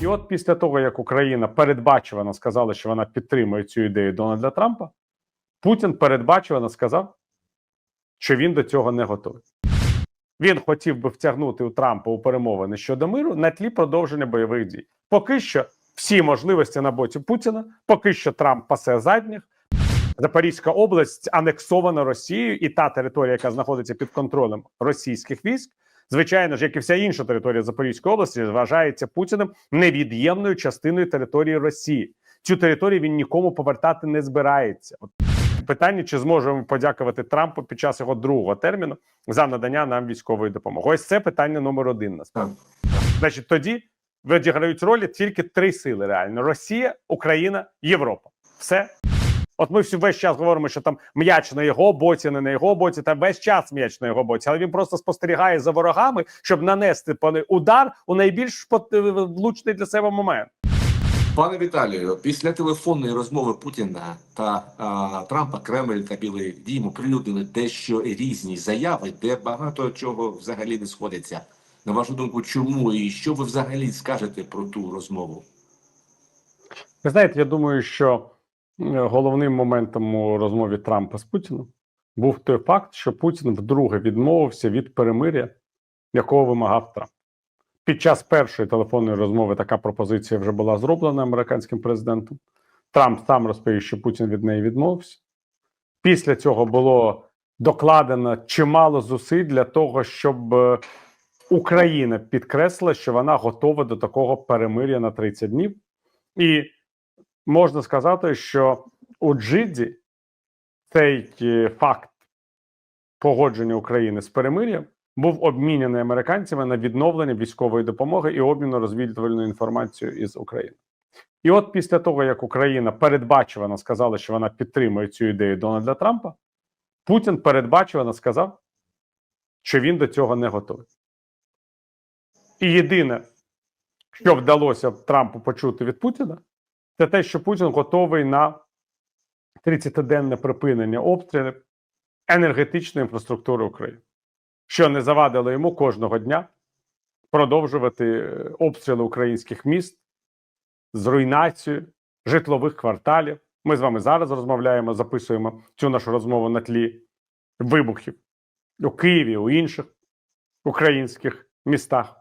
І от після того, як Україна передбачувано сказала, що вона підтримує цю ідею Дональда Трампа, Путін передбачувано сказав, що він до цього не готовий. Він хотів би втягнути у Трампа у перемовини щодо миру на тлі продовження бойових дій. Поки що всі можливості на боці Путіна, поки що Трамп пасе задніх. Запорізька область анексована Росією, і та територія, яка знаходиться під контролем російських військ, звичайно ж, як і вся інша територія Запорізької області, вважається Путіним невід'ємною частиною території Росії. Цю територію він нікому повертати не збирається. От питання, чи зможемо подякувати Трампу під час його другого терміну за надання нам військової допомоги. Ось це питання номер один. Насправді, значить, тоді відіграють ролі тільки три сили: реально: Росія, Україна, Європа. Все. От ми всі весь час говоримо, що там м'яч на його боці, не на його боці, та весь час м'яч на його боці, але він просто спостерігає за ворогами, щоб нанести по удар у найбільш влучний для себе момент. Пане Віталію, після телефонної розмови Путіна та а, Трампа Кремль та Білий Дім оприлюднили дещо різні заяви, де багато чого взагалі не сходиться. На вашу думку, чому і що ви взагалі скажете про ту розмову? Ви знаєте, я думаю, що е, головним моментом у розмові Трампа з Путіним був той факт, що Путін вдруге відмовився від перемиря, якого вимагав Трамп. Під час першої телефонної розмови така пропозиція вже була зроблена американським президентом. Трамп сам розповів, що Путін від неї відмовився. Після цього було докладено чимало зусиль для того, щоб е, Україна підкреслила, що вона готова до такого перемиря на 30 днів. І можна сказати, що у Джиді цей е, факт погодження України з перемир'ям був обміняний американцями на відновлення військової допомоги і обміну розвідувальною інформацією із України. І от після того, як Україна передбачувано сказала, що вона підтримує цю ідею Дональда Трампа, Путін передбачувано сказав, що він до цього не готовий. І єдине, що вдалося Трампу почути від Путіна, це те, що Путін готовий на 30-денне припинення обстрілів енергетичної інфраструктури України, що не завадило йому кожного дня продовжувати е, обстріли українських міст з руйнацією житлових кварталів. Ми з вами зараз розмовляємо, записуємо цю нашу розмову на тлі вибухів у Києві, у інших українських містах.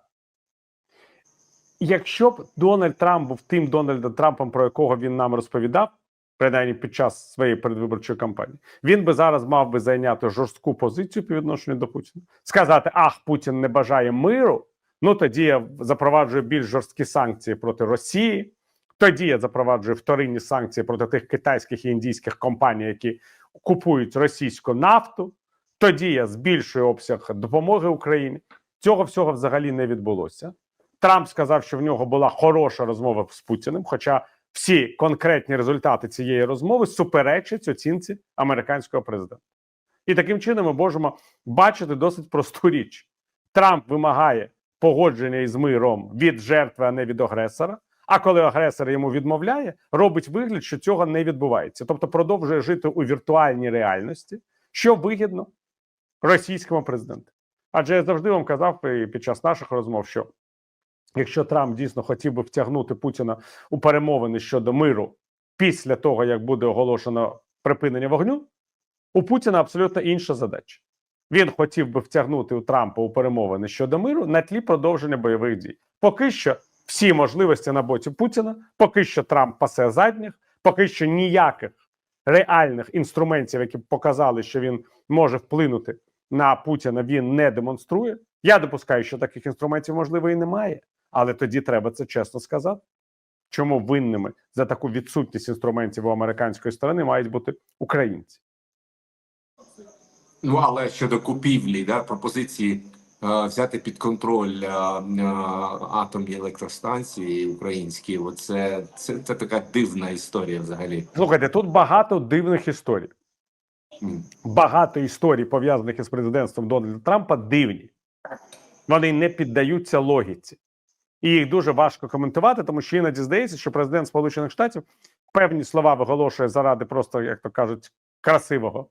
Якщо б Дональд Трамп був тим Дональдом Трампом, про якого він нам розповідав, принаймні під час своєї передвиборчої кампанії, він би зараз мав би зайняти жорстку позицію по відношенню до Путіна, сказати: Ах, Путін не бажає миру. Ну тоді я запроваджую більш жорсткі санкції проти Росії. Тоді я запроваджую вторинні санкції проти тих китайських і індійських компаній, які купують російську нафту. Тоді я збільшую обсяг допомоги Україні. Цього всього взагалі не відбулося. Трамп сказав, що в нього була хороша розмова з Путіним. Хоча всі конкретні результати цієї розмови суперечать оцінці американського президента. І таким чином ми можемо бачити досить просту річ: Трамп вимагає погодження із миром від жертви, а не від агресора. А коли агресор йому відмовляє, робить вигляд, що цього не відбувається, тобто продовжує жити у віртуальній реальності, що вигідно російському президенту. Адже я завжди вам казав під час наших розмов, що якщо Трамп дійсно хотів би втягнути Путіна у перемовини щодо миру після того, як буде оголошено припинення вогню, у Путіна абсолютно інша задача. Він хотів би втягнути у Трампа у перемовини щодо миру на тлі продовження бойових дій. Поки що всі можливості на боці Путіна, поки що Трамп пасе задніх, поки що ніяких реальних інструментів, які б показали, що він може вплинути на Путіна, він не демонструє. Я допускаю, що таких інструментів можливо і немає, але тоді треба це чесно сказати. Чому винними за таку відсутність інструментів у американської сторони мають бути українці? Ну але щодо купівлі, да, пропозиції е, взяти під контроль е, е, атомні електростанції українські, оце це, це така дивна історія взагалі. Слухайте, тут багато дивних історій. Багато історій пов'язаних із президентством Дональда Трампа дивні. Вони не піддаються логіці. І їх дуже важко коментувати, тому що іноді здається, що президент Сполучених Штатів певні слова виголошує заради просто, як то кажуть, красивого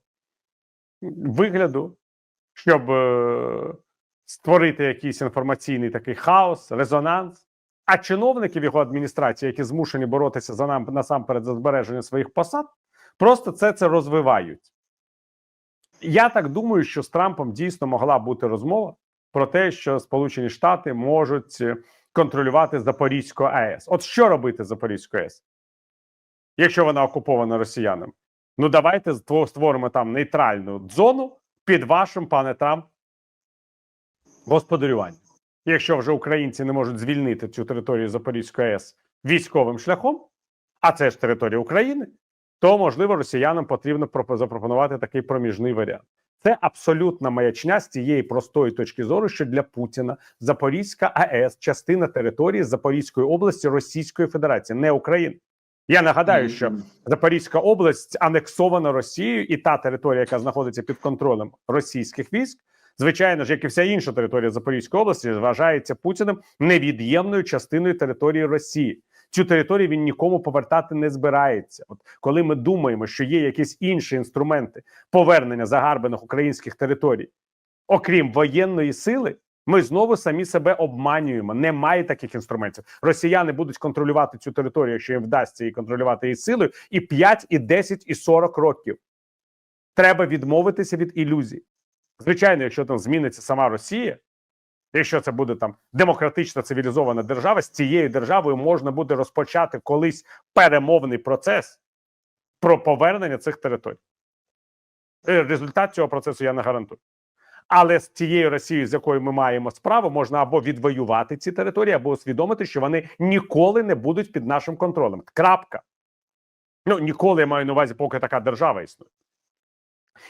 вигляду, щоб е, створити якийсь інформаційний такий хаос, резонанс. А чиновників його адміністрації, які змушені боротися за нам насамперед за збереження своїх посад, просто це це розвивають. Я так думаю, що з Трампом дійсно могла бути розмова про те, що Сполучені Штати можуть е, контролювати Запорізьку АЕС. От що робити з Запорізькою АЕС, якщо вона окупована росіянами? Ну давайте створимо там нейтральну зону під вашим, пане Трамп, господарюванням. Якщо вже українці не можуть звільнити цю територію Запорізької АЕС військовим шляхом, а це ж територія України, то можливо росіянам потрібно запропонувати такий проміжний варіант. Це абсолютна маячня з цієї простої точки зору, що для Путіна Запорізька АЕС частина території Запорізької області Російської Федерації, не України. Я нагадаю, що Запорізька область анексована Росією, і та територія, яка знаходиться під контролем російських військ, звичайно ж, як і вся інша територія Запорізької області, вважається Путіним невід'ємною частиною території Росії. Цю територію він нікому повертати не збирається. От коли ми думаємо, що є якісь інші інструменти повернення загарбаних українських територій, окрім воєнної сили, ми знову самі себе обманюємо. Немає таких інструментів. Росіяни будуть контролювати цю територію, якщо їм вдасться її контролювати її силою, і 5, і 10, і 40 років. Треба відмовитися від ілюзій. Звичайно, якщо там зміниться сама Росія, якщо це буде там демократична цивілізована держава, з цією державою можна буде розпочати колись перемовний процес про повернення цих територій. Е, Результат цього процесу я не гарантую. Але з тією Росією, з якою ми маємо справу, можна або відвоювати ці території, або усвідомити, що вони ніколи не будуть під нашим контролем. Крапка. Ну ніколи я маю на увазі, поки така держава існує.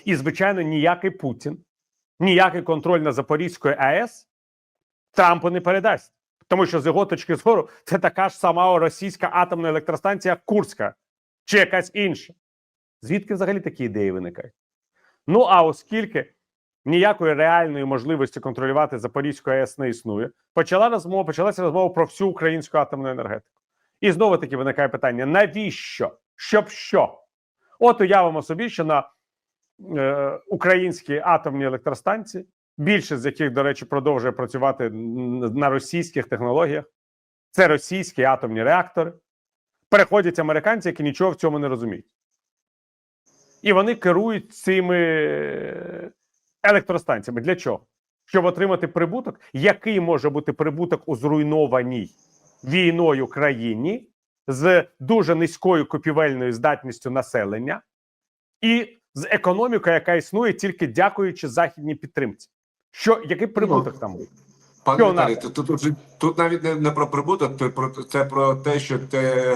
І, звичайно, ніякий Путін, ніякий контроль на Запорізької АЕС Трампу не передасть. Тому що з його точки зору це така ж сама російська атомна електростанція Курська чи якась інша. Звідки взагалі такі ідеї виникають? Ну а оскільки ніякої реальної можливості контролювати Запорізьку АЕС не існує, почала розмова, почалася розмова про всю українську атомну енергетику. І знову таки виникає питання: навіщо? Щоб що? От уявимо собі, що на е, українській атомній електростанції, більшість з яких, до речі, продовжує працювати на російських технологіях, це російські атомні реактори. Переходять американці, які нічого в цьому не розуміють. І вони керують цими електростанціями. Для чого? Щоб отримати прибуток, який може бути прибуток у зруйнованій війною країні з дуже низькою купівельною здатністю населення і з економікою, яка існує тільки дякуючи західній підтримці. Що який прибуток там буде? Пане? Віталій, тут, тут, тут, тут навіть не, не про прибуток, то про це про те, що те,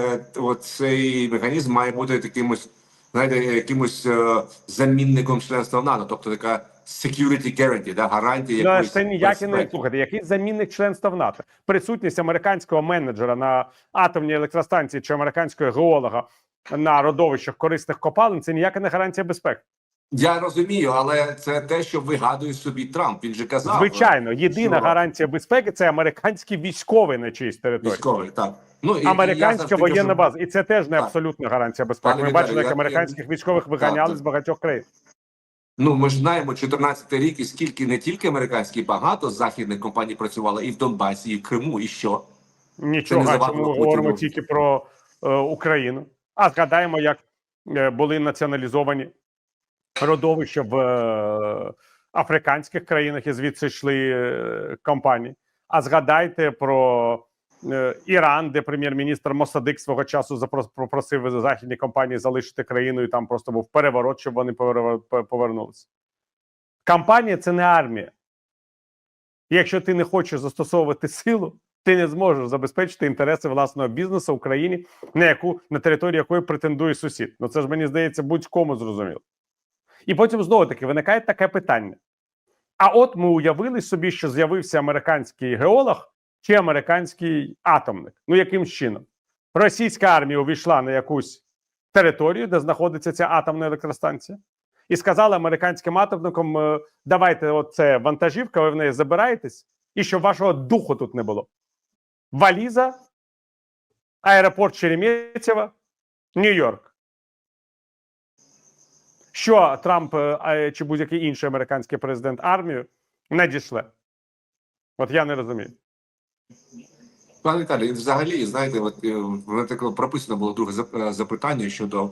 цей механізм має бути такимось, знаєте, якимось е, замінником членства в НАТО, тобто така security guarantee, да, гарантія Ну, якоїсь це ніякі не безпеки. слухайте. Який замінник членства в НАТО? Присутність американського менеджера на атомній електростанції чи американського геолога на родовищах корисних копалин це ніяка не гарантія безпеки. Я розумію, але це те, що вигадує собі Трамп. Він же казав. Звичайно, єдина що- гарантія безпеки це американський військовий на чиїсь території. Військовий, так. Ну, і, Американська воєнна кажу, база, і це теж не Так. абсолютна гарантія безпеки. Пане Ми бачили, як я- американських військових виганяли Так, з багатьох країн. Ну, ми ж знаємо, 14 рік, і скільки не тільки американські, багато західних компаній працювало і в Донбасі, і в Криму, і що? Нічого, не чому ми говоримо тільки про е, Україну. А згадаємо, як е, були націоналізовані родовища в е, африканських країнах, і звідси йшли е, компанії. А згадайте про е, Іран, де прем'єр-міністр Мосадик свого часу запрос- попросив західні компанії залишити країну, і там просто був переворот, щоб вони повернулися. Кампанія це не армія. Якщо ти не хочеш застосовувати силу, ти не зможеш забезпечити інтереси власного бізнесу в країні, на яку на території якої претендує сусід. Ну це ж мені здається будь-кому зрозуміло. І потім знову таки виникає таке питання: а от ми уявили собі, що з'явився американський геолог чи американський атомник. Ну яким чином? Російська армія увійшла на якусь територію, де знаходиться ця атомна електростанція, і сказала американським атомникам: е, давайте, оце вантажівка, ви в неї забираєтесь, і щоб вашого духу тут не було. Валіза, аеропорт Шереметьєво, Нью-Йорк. Що Трамп е, чи будь-який інший американський президент армію надішле? От я не розумію. Пане Віталій, взагалі, знаєте, от е, таке прописано було друге е, запитання щодо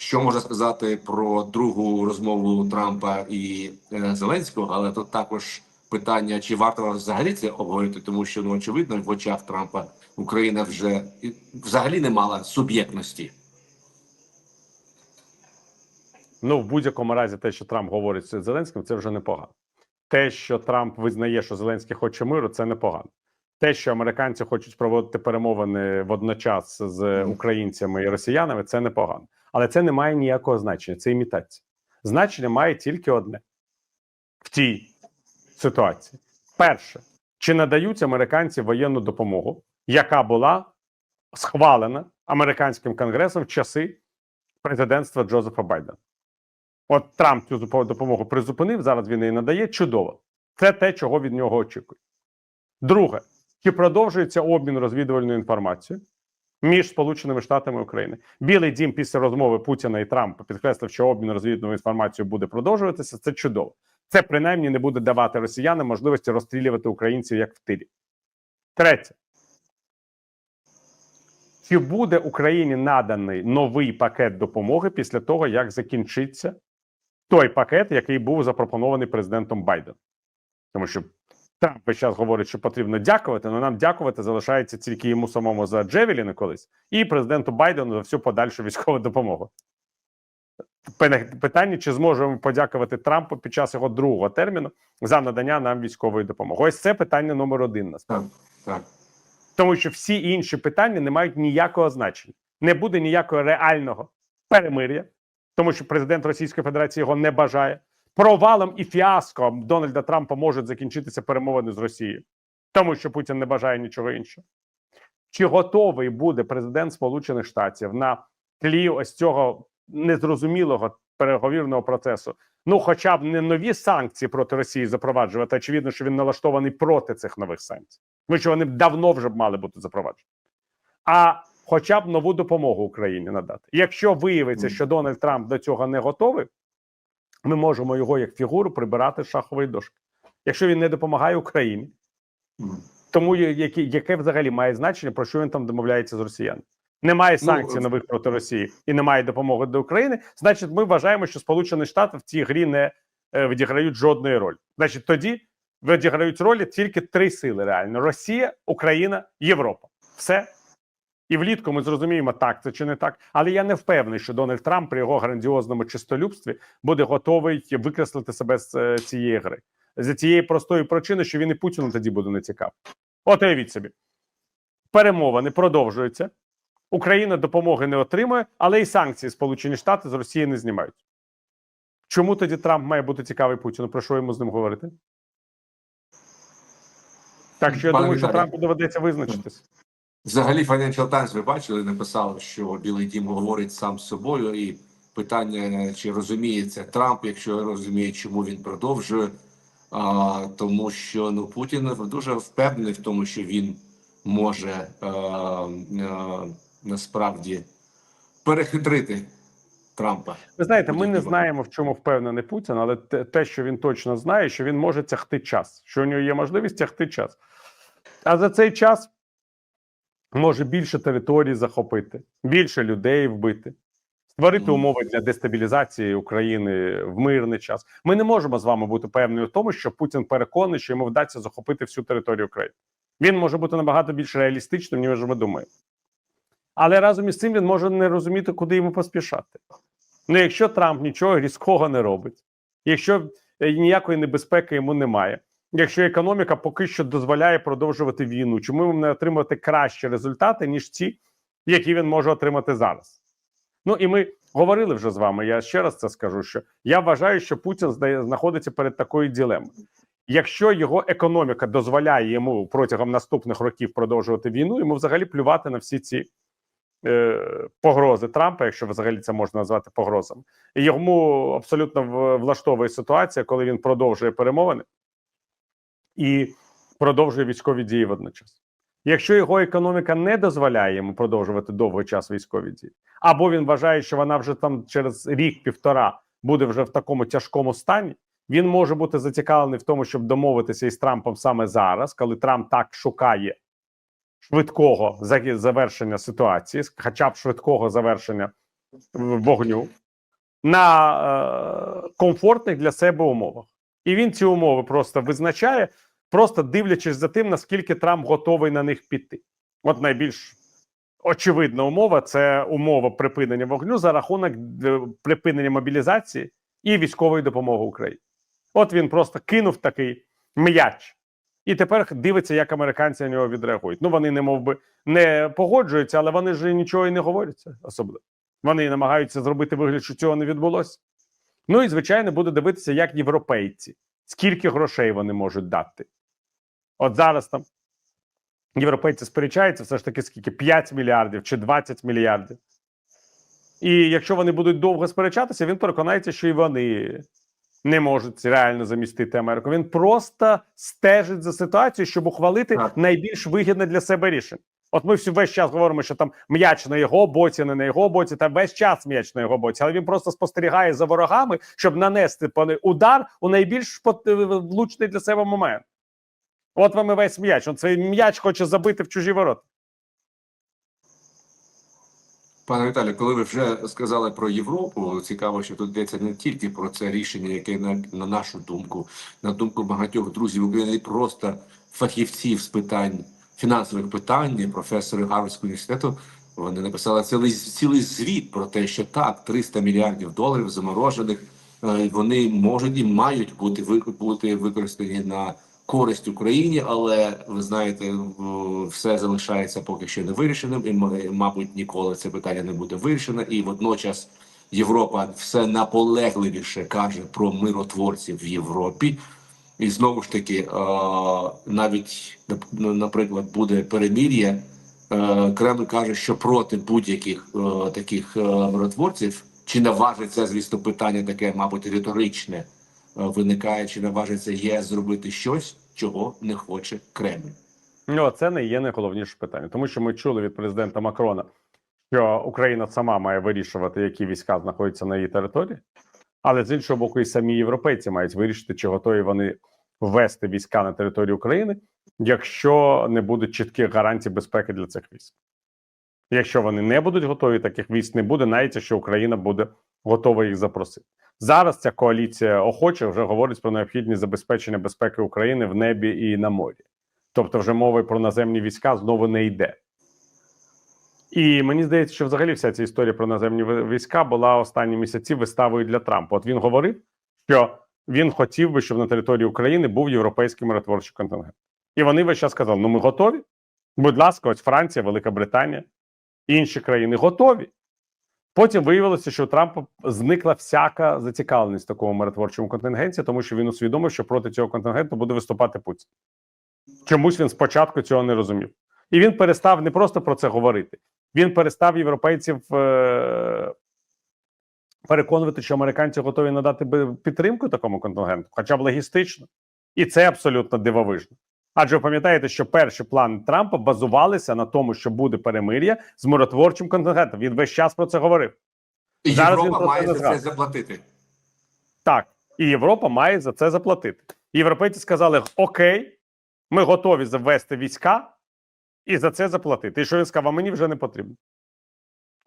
що можна сказати про другу розмову Трампа і Зеленського, але тут також питання, чи варто взагалі це обговорити, тому що ну очевидно, в очах Трампа Україна вже взагалі не мала суб'єктності. Ну, в будь-якому разі, те, що Трамп говорить з Зеленським, це вже непогано. Те, що Трамп визнає, що Зеленський хоче миру, це непогано. Те, що американці хочуть проводити перемовини водночас з українцями і росіянами, це непогано. Але це не має ніякого значення. Це імітація. Значення має тільки одне в тій ситуації: перше, чи надають американці воєнну допомогу, яка була схвалена американським конгресом в часи президентства Джозефа Байдена. От Трамп цю допомогу призупинив, зараз він її надає. Чудово. Це те, чого від нього очікують. Друге, чи продовжується обмін розвідувальною інформацією між Сполученими Штатами і Україною? Білий дім після розмови Путіна і Трампа підкреслив, що обмін розвідувальною інформацією буде продовжуватися. Це чудово. Це принаймні не буде давати росіянам можливості розстрілювати українців як в тилі. Третє. Чи буде Україні наданий новий пакет допомоги після того, як закінчиться той пакет, який був запропонований президентом Байденом? Тому що Трамп весь час говорить, що потрібно дякувати, але нам дякувати залишається тільки йому самому за Джевеліни колись, і президенту Байдену за всю подальшу військову допомогу. Питання, чи зможемо подякувати Трампу під час його другого терміну за надання нам військової допомоги? Ось це питання номер один насправді. Так, так. Тому що всі інші питання не мають ніякого значення. Не буде ніякого реального перемир'я, тому що президент Російської Федерації його не бажає. Провалом і фіаском Дональда Трампа можуть закінчитися перемовини з Росією, тому що Путін не бажає нічого іншого. Чи готовий буде президент Сполучених Штатів на тлі ось цього незрозумілого переговірного процесу? Ну, хоча б не нові санкції проти Росії запроваджувати. Очевидно, що він налаштований проти цих нових санкцій. Тому що вони давно вже б мали бути запроваджені. А хоча б нову допомогу Україні надати. Якщо виявиться, що Дональд Трамп до цього не готовий, ми можемо його як фігуру прибирати з шахової дошки. Якщо він не допомагає Україні, тому я- яке, яке взагалі має значення, про що він там домовляється з росіянами? Немає Ну, санкцій е, нових проти Росії і немає допомоги до України. Значить, ми вважаємо, що Сполучені Штати в цій грі не е, відіграють жодної ролі. Значить, тоді відіграють ролі тільки три сили: реально: Росія, Україна, Європа. Все. І влітку ми зрозуміємо, так це чи не так. Але я не впевнений, що Дональд Трамп при його грандіозному чистолюбстві буде готовий викреслити себе з е, цієї гри. За цієї простої причини, що він і Путіну тоді буде не цікав. От уявіть собі. Перемовини продовжуються. Україна допомоги не отримує, але і санкції Сполучені Штати з Росії не знімають. Чому тоді Трамп має бути цікавий Путіну? Про що йому з ним говорити? Так що я Пане думаю, що Трампу доведеться визначитись. Взагалі, Financial Times, ви бачили, написав, що Білий Дім говорить сам з собою, і питання, чи розуміється Трамп, якщо розуміє, чому він продовжує. А, тому що ну Путін дуже впевнений в тому, що він може а, а, насправді перехитрити Трампа. Ви знаєте, ми не знаємо, в чому впевнений Путін, але те, те, що він точно знає, що він може тягти час, що у нього є можливість тягти час. А за цей час може більше територій захопити, більше людей вбити, створити умови для дестабілізації України в мирний час. Ми не можемо з вами бути певні в тому, що Путін переконаний, що йому вдасться захопити всю територію України. Він може бути набагато більш реалістичним, ніж ми думаємо. Але разом із цим він може не розуміти, куди йому поспішати. Ну, якщо Трамп нічого різкого не робить, якщо е, ніякої небезпеки йому немає, якщо економіка поки що дозволяє продовжувати війну, чому йому не отримати кращі результати, ніж ті, які він може отримати зараз? Ну і ми говорили вже з вами. Я ще раз це скажу: що я вважаю, що Путін знаходиться перед такою ділемою. Якщо його економіка дозволяє йому протягом наступних років продовжувати війну, йому взагалі плювати на всі ці е, погрози Трампа, якщо взагалі це можна назвати погрозами. Йому абсолютно влаштовує ситуація, коли він продовжує перемовини і продовжує військові дії водночас. Якщо його економіка не дозволяє йому продовжувати довгий час військові дії, або він вважає, що вона вже там через рік-півтора буде вже в такому тяжкому стані, він може бути зацікавлений в тому, щоб домовитися із Трампом саме зараз, коли Трамп так шукає швидкого завершення ситуації, хоча б швидкого завершення вогню на е, комфортних для себе умовах. І він ці умови просто визначає, просто дивлячись за тим, наскільки Трамп готовий на них піти. От найбільш очевидна умова це умова припинення вогню за рахунок е, припинення мобілізації і військової допомоги Україні. От він просто кинув такий м'яч. І тепер дивиться, як американці на нього відреагують. Ну вони не мов би не погоджуються, але вони ж нічого і не говоряться особливо. Вони намагаються зробити вигляд, що цього не відбулося. Ну і звичайно буде дивитися, як європейці, скільки грошей вони можуть дати. От зараз там європейці сперечаються, все ж таки, скільки 5 мільярдів чи 20 мільярдів. І якщо вони будуть довго сперечатися, він переконається, що і вони не можуть реально замістити Америку. Він просто стежить за ситуацією, щоб ухвалити Так. найбільш вигідне для себе рішення. От ми всю весь час говоримо, що там м'яч на його боці, не на його боці, та весь час м'яч на його боці, але він просто спостерігає за ворогами, щоб нанести удар у найбільш влучний для себе момент. От вам і весь м'яч. Он цей м'яч хоче забити в чужі ворота. Пане Віталію, коли ви вже сказали про Європу, цікаво, що тут йдеться не тільки про це рішення, яке на, на нашу думку, на думку багатьох друзів України, і просто фахівців з питань фінансових питань, професори Гарвардського університету. Вони написали цілий цілий звіт про те, що так, 300 мільярдів доларів заморожених е, вони можуть і мають бути бути використані на користь Україні, але ви знаєте, все залишається поки що не вирішеним, і мабуть ніколи це питання не буде вирішено. І водночас Європа все наполегливіше каже про миротворців в Європі. І знову ж таки, навіть наприклад, буде перемір'я. Е, Кремль каже, що проти будь-яких е, таких е, миротворців, чи наважиться, звісно, питання таке, мабуть, риторичне виникає, чи наважиться ЄС зробити щось, чого не хоче Кремль. Ну, це не є найголовніше питання, тому що ми чули від президента Макрона, що Україна сама має вирішувати, які війська знаходяться на її території, але з іншого боку, і самі європейці мають вирішити, чи готові вони ввести війська на територію України, якщо не будуть чітких гарантій безпеки для цих військ. Якщо вони не будуть готові, таких військ не буде, навіть що Україна буде готова їх запросити. Зараз ця коаліція охоче вже говорить про необхідність забезпечення безпеки України в небі і на морі. Тобто, вже мови про наземні війська знову не йде. І мені здається, що взагалі вся ця історія про наземні війська була останні місяці виставою для Трампа. От він говорив, що він хотів би, щоб на території України був європейський миротворчий контингент. І вони весь час сказали: ну ми готові. Будь ласка, ось Франція, Велика Британія, інші країни готові. Потім виявилося, що у Трампа зникла всяка зацікавленість в такому миротворчому контингенті, тому що він усвідомив, що проти цього контингенту буде виступати Путін. Чомусь він спочатку цього не розумів. І він перестав не просто про це говорити, він перестав європейців е- переконувати, що американці готові надати підтримку такому контингенту, хоча б логістично. І це абсолютно дивовижно. Адже ви пам'ятаєте, що перші плани Трампа базувалися на тому, що буде перемир'я з миротворчим контингентом. Він весь час про це говорив. І Зараз Європа має за це заплатити. Так, і Європа має за це заплатити. Європейці сказали: Окей, ми готові завести війська і за це заплатити. І що він сказав, а мені вже не потрібно.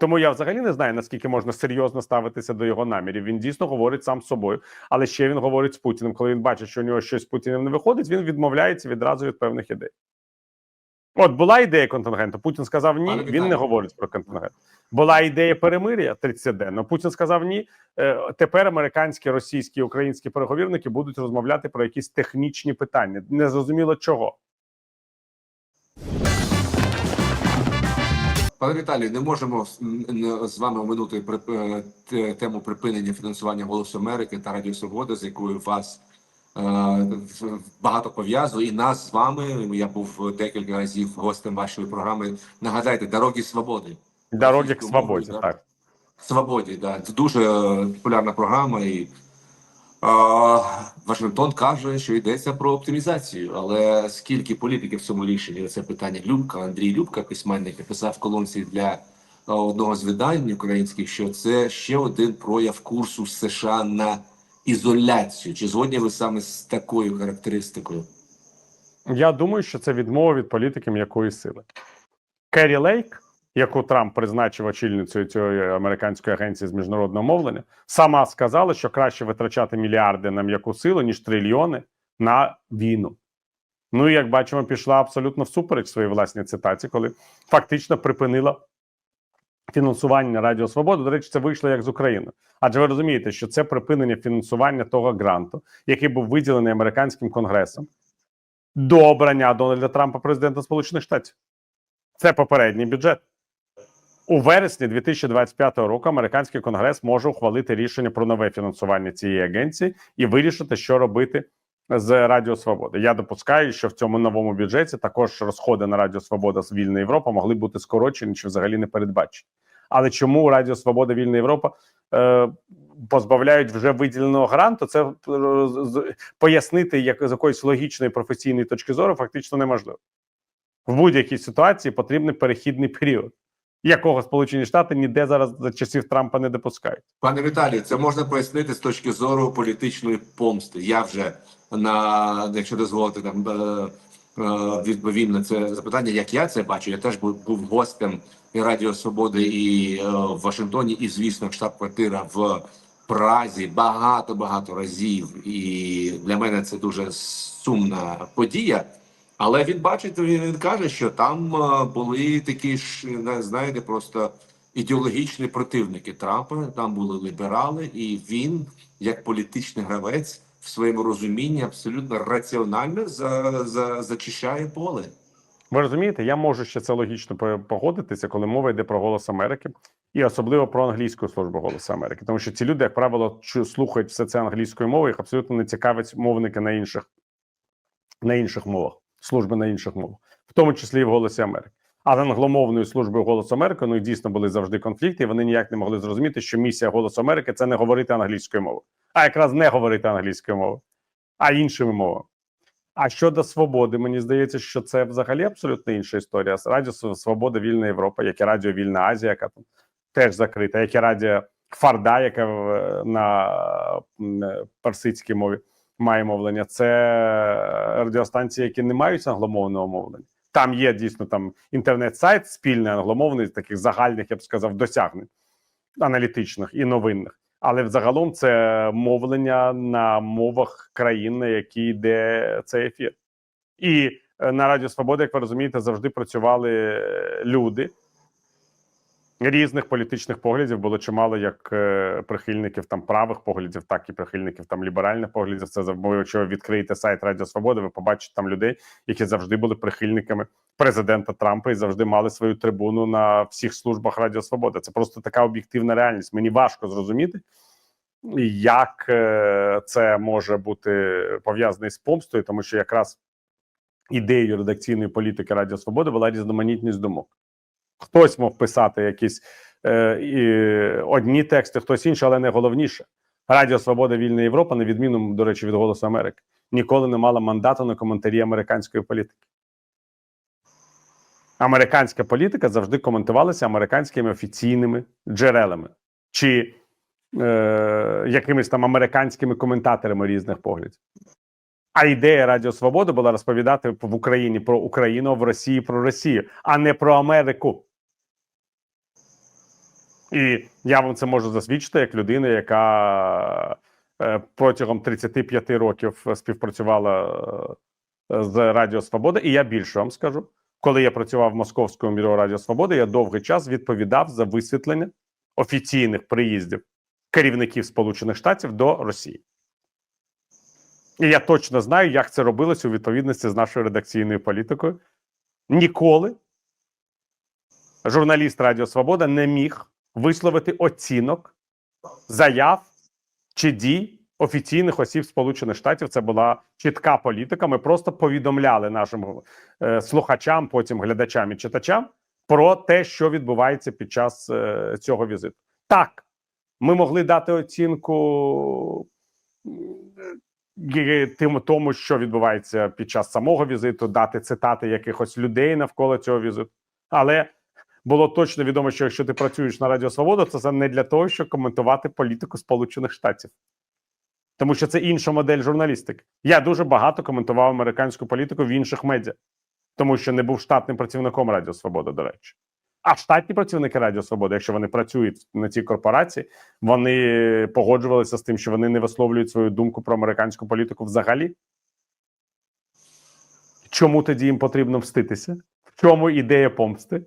Тому я взагалі не знаю, наскільки можна серйозно ставитися до його намірів. Він дійсно говорить сам з собою, але ще він говорить з Путіним. Коли він бачить, що у нього щось з Путіним не виходить, він відмовляється відразу від певних ідей. От була ідея контингенту. Путін сказав ні, він не говорить про контингент. Була ідея перемир'я 30 денно. Путін сказав ні. Е, Тепер американські, російські, українські переговірники будуть розмовляти про якісь технічні питання. Незрозуміло чого. Пане Віталію, не можемо з- вами оминути е, тему припинення фінансування Голосу Америки та Радіо Свобода, з якою вас е, багато пов'язує, і нас з вами. Я був декілька разів гостем вашої програми. Нагадайте, дороги свободи. Дороги к свободі. Так. Свободі, да. Це дуже е, популярна програма, і Вашингтон каже, що йдеться про оптимізацію. Але скільки політиків в цьому рішенні це питання Любка, Андрій Любка, письменник, написав в колонці для одного з видань українських, що це ще один прояв курсу США на ізоляцію. Чи згодні ви саме з такою характеристикою? Я думаю, що це відмова від політики м'якої сили. Керрі Лейк, яку Трамп призначив очільницею цієї американської агенції з міжнародного мовлення, сама сказала, що краще витрачати мільярди на м'яку силу, ніж трильйони на війну. Ну і як бачимо, пішла абсолютно всупереч своїй власній цитаті, коли фактично припинила фінансування Радіо Свобода. До речі, це вийшло як з України. Адже ви розумієте, що це припинення фінансування того гранту, який був виділений американським конгресом до обрання Дональда Трампа президента Сполучених Штатів. Це попередній бюджет. У вересні 2025 року американський конгрес може ухвалити рішення про нове фінансування цієї агенції і вирішити, що робити з Радіо Свобода. Я допускаю, що в цьому новому бюджеті також розходи на Радіо Свобода з Вільна Європа могли бути скорочені чи взагалі не передбачені. Але чому Радіо Свобода Вільна Європа е, позбавляють вже виділеного гранту? Це е, пояснити як з якоїсь логічної професійної точки зору фактично неможливо. В будь-якій ситуації потрібний перехідний період, якого Сполучені Штати ніде зараз за часів Трампа не допускають. Пане Віталію, це можна пояснити з точки зору політичної помсти. Я вже на якщо дозволите там е, е, відповім на це запитання, як я це бачу. Я теж був, був гостем і Радіо Свободи і е, в Вашингтоні, і звісно, штаб-квартира в Празі багато багато разів. І для мене це дуже сумна подія. Але він бачить, він, каже, що там е, були такі ж, е, знаєте, просто ідеологічні противники Трампа. Там були ліберали, і він, як політичний гравець, в своєму розумінні абсолютно раціонально за, за, зачищає поле. Ви розумієте, я можу ще це логічно по- погодитися, коли мова йде про голос Америки, і особливо про англійську службу голосу Америки, тому що ці люди, як правило, слухають все це англійською мовою, їх абсолютно не цікавить мовники на інших на інших мовах, служби на інших мовах, в тому числі і в голосі Америки. А з англомовною службою голосу Америки ну дійсно були завжди конфлікти. і Вони ніяк не могли зрозуміти, що місія голосу Америки це не говорити англійською мовою, а якраз не говорити англійською мовою, а іншими мовами. А щодо свободи, мені здається, що це взагалі абсолютно інша історія. Радіо Свобода, Вільна Європа, як і Радіо Вільна Азія, яка там теж закрита, як і Радіо Фарда, яка на персидській мові має мовлення. Це радіостанції, які не мають англомовного мовлення. Там є дійсно там інтернет-сайт спільний англомовний, таких загальних, я б сказав, досягнень аналітичних і новинних. Але взагалом це мовлення на мовах країн, на які йде цей ефір. І е, на Радіо Свобода, як ви розумієте, завжди працювали е, люди різних політичних поглядів. Було чимало як е, прихильників там правих поглядів, так і прихильників там ліберальних поглядів. Це якщо ви відкриєте сайт Радіо Свобода, ви побачите там людей, які завжди були прихильниками президента Трампа і завжди мали свою трибуну на всіх службах Радіо Свобода. Це просто така об'єктивна реальність. Мені важко зрозуміти, як е, це може бути пов'язане з помстою, тому що якраз ідеєю редакційної політики Радіо Свобода була різноманітність думок. Хтось мог писати якісь е, і одні тексти, хтось інші, але не головніше. Радіо Свобода Вільна Європа, на відміну, до речі, від Голосу Америки, ніколи не мала мандату на коментарі американської політики. Американська політика завжди коментувалася американськими офіційними джерелами чи е, якимись там американськими коментаторами різних поглядів. А ідея Радіо Свобода була розповідати в Україні про Україну, в Росії про Росію, а не про Америку. І я вам це можу засвідчити як людина, яка е, протягом 35 років співпрацювала е, з Радіо Свобода. І я більше вам скажу, коли я працював в Московському бюро Радіо Свобода, я довгий час відповідав за висвітлення офіційних приїздів керівників Сполучених Штатів до Росії. І я точно знаю, як це робилося у відповідності з нашою редакційною політикою. Ніколи журналіст Радіо Свобода не міг висловити оцінок заяв чи дій офіційних осіб Сполучених Штатів. Це була чітка політика. Ми просто повідомляли нашим е, слухачам, потім глядачам і читачам про те, що відбувається під час е, цього візиту. Так, ми могли дати оцінку тим тому, що відбувається під час самого візиту, дати цитати якихось людей навколо цього візиту. Але було точно відомо, що якщо ти працюєш на Радіо Свобода, це не для того, щоб коментувати політику Сполучених Штатів. тому що це інша модель журналістики. Я дуже багато коментував американську політику в інших медіа, тому що не був штатним працівником Радіо Свобода, до речі. А штатні працівники Радіо Свобода, якщо вони працюють на цій корпорації, вони погоджувалися з тим, що вони не висловлюють свою думку про американську політику взагалі. Чому тоді їм потрібно мститися? В чому ідея помсти?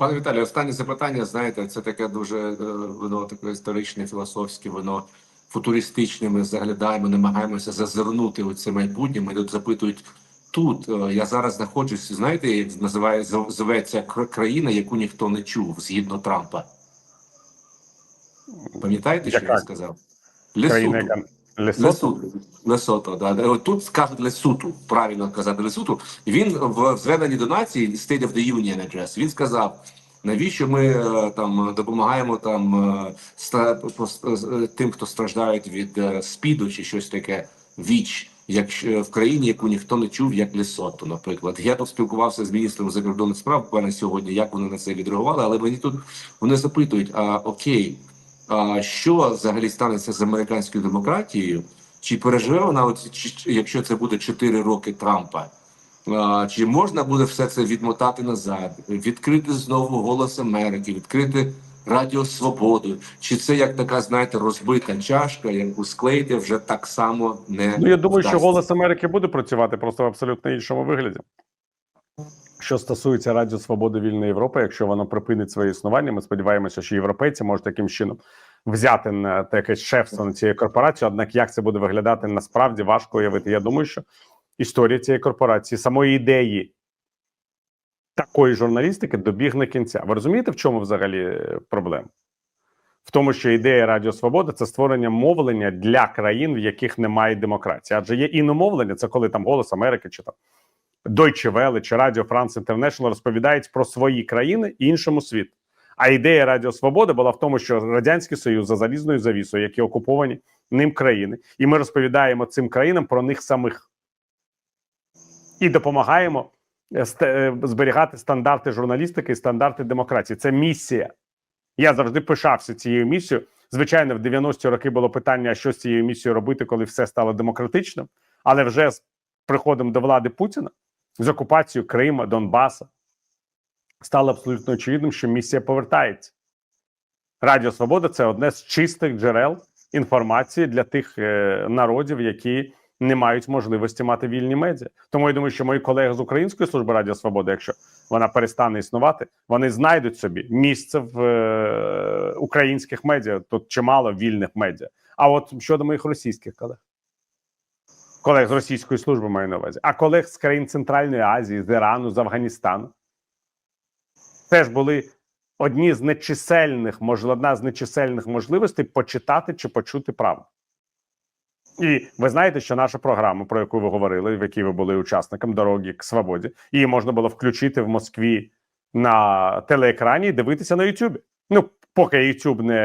Пане Віталію, останнє запитання. Знаєте, це таке дуже е, воно таке історичне, філософське, воно футуристичне. Ми заглядаємо, намагаємося зазирнути у це майбутнє. Ми тут запитують тут. е, Я зараз знаходжусь. Знаєте, як називає зветься країна, яку ніхто не чув згідно Трампа. Пам'ятаєте, що він сказав? Країна, Лесото. Лесото? Да. Тут скажуть Лесуту, правильно казати Лесуту. Він в зверненні до нації State of the Union Address, він сказав, навіщо ми е, там допомагаємо там е, е, тим, хто страждають від спіду чи щось таке віч. Якщо в країні, яку ніхто не чув, як Лесото, наприклад, я тут спілкувався з міністром закордонних справ буквально сьогодні, як вони на це відреагували, але мені тут вони запитують: а окей, що взагалі станеться з американською демократією? Чи переживе вона, от, чи- якщо це буде 4 роки Трампа? Чи можна буде все це відмотати назад, відкрити знову голос Америки, відкрити Радіо Свободу? Чи це як така, знаєте, розбита чашка, яку склеїти вже так само не Ну, я думаю, що голос Америки буде працювати просто в абсолютно іншому вигляді. Що стосується Радіо Свободи Вільної Європи, якщо воно припинить своє існування, ми сподіваємося, що європейці можуть таким чином взяти на таке шефство на цієї корпорації. Однак, як це буде виглядати насправді важко уявити. Я думаю, що історія цієї корпорації, самої ідеї такої журналістики добігне кінця. Ви розумієте, в чому взагалі е, проблема? В тому, що ідея Радіо Свобода це створення мовлення для країн, в яких немає демократії. Адже є іномовлення, це коли там Голос Америки чи там Deutsche Welle чи Радіо France International розповідають про свої країни і іншому світу. А ідея Радіо Свобода була в тому, що Радянський Союз за залізною завісою, які окуповані ним країни, і ми розповідаємо цим країнам про них самих і допомагаємо е, е, зберігати стандарти журналістики і стандарти демократії. Це місія. Я завжди пишався цією місією. Звичайно, в 90-ті роки було питання, що з цією місією робити, коли все стало демократичним. Але вже з приходом до влади Путіна, з окупацією Крима, Донбаса, стало абсолютно очевидним, що місія повертається. Радіо Свобода це одне з чистих джерел інформації для тих е, народів, які не мають можливості мати вільні медіа. Тому я думаю, що мої колеги з Української служби Радіо Свобода, якщо вона перестане існувати, вони знайдуть собі місце в е, українських медіа. Тут чимало вільних медіа. А от щодо моїх російських колег, колег з російської служби маю на увазі, а колег з країн Центральної Азії, з Ірану, з Афганістану, теж були одні з нечисельних, можливо, одна з нечисельних можливостей почитати чи почути правду. І ви знаєте, що наша програма, про яку ви говорили, в якій ви були учасником дороги к свободі, її можна було включити в Москві на телеекрані і дивитися на Ютубі. Ну, поки Ютуб не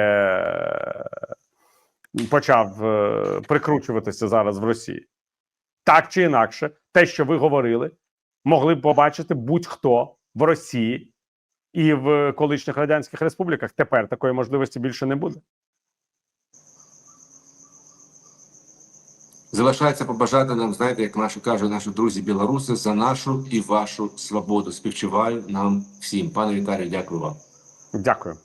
е, почав е, прикручуватися зараз в Росії. Так чи інакше, те, що ви говорили, могли б побачити будь-хто в Росії і в колишніх радянських республіках. Тепер такої можливості більше не буде. Залишається побажати нам, знаєте, як наші кажуть наші друзі білоруси, за нашу і вашу свободу. Співчуваю нам всім. Пане Віталію, дякую вам. Дякую.